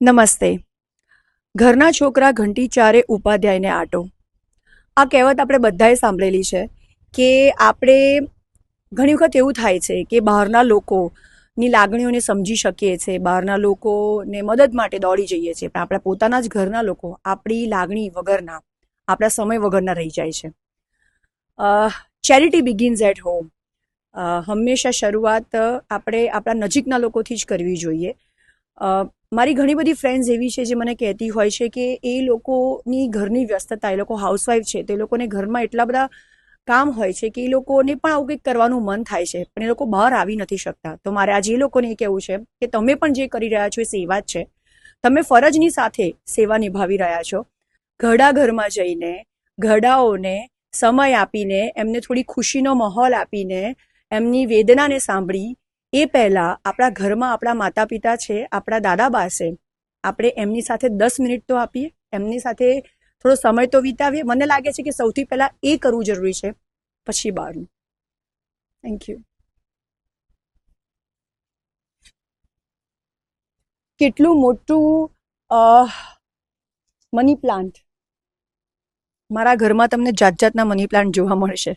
નમસ્તે. ઘરના છોકરા ઘંટી ચારે ઉપાધ્યાયને આટો. આ કહેવત આપણે બધાએ સાંભળેલી છે કે આપણે ઘણી વખત એવું થાય છે કે બહારના લોકોની લાગણીઓને સમજી શકીએ છીએ બહારના લોકોને મદદ માટે દોડી જઈએ છીએ પણ આપણા પોતાના જ ઘરના લોકો આપણી લાગણી વગરના, આપણા સમય વગરના રહી જાય છે. ચેરિટી બિગિન્સ એટ હોમ હંમેશા શરૂઆત આપણે આપણા નજીકના લોકોથી જ કરવી જોઈએ. મારી ઘણી બધી ફ્રેન્ડ્સ એવી છે જે મને કહેતી હોય છે કે એ લોકોની ઘરની વ્યસ્તતા, એ લોકો હાઉસવાઈફ છે, તો એ લોકોને ઘરમાં એટલા બધા કામ હોય છે કે એ લોકોને પણ આવું કંઈક કરવાનું મન થાય છે, પણ એ લોકો બહાર આવી નથી શકતા. તો મારે આજે એ લોકોને એ કહેવું છે કે તમે પણ જે કરી રહ્યા છો એ સેવા જ છે. તમે ફરજની સાથે સેવા નિભાવી રહ્યા છો. ઘડા ઘરમાં જઈને ઘડાઓને સમય આપીને, એમને થોડી ખુશીનો માહોલ આપીને, એમની વેદનાને સાંભળી એ પહેલાં આપણા ઘરમાં આપણા માતા પિતા છે, આપણા દાદા બા છે, આપણે એમની સાથે દસ મિનિટ તો આપીએ, એમની સાથે થોડો સમય તો વિતાવીએ. મને લાગે છે કે સૌથી પહેલાં એ કરવું જરૂરી છે, પછી બહારનું થેન્ક યુ કેટલું મોટું મની પ્લાન્ટ મારા ઘરમાં તમને જાત જાતના મની પ્લાન્ટ જોવા મળશે.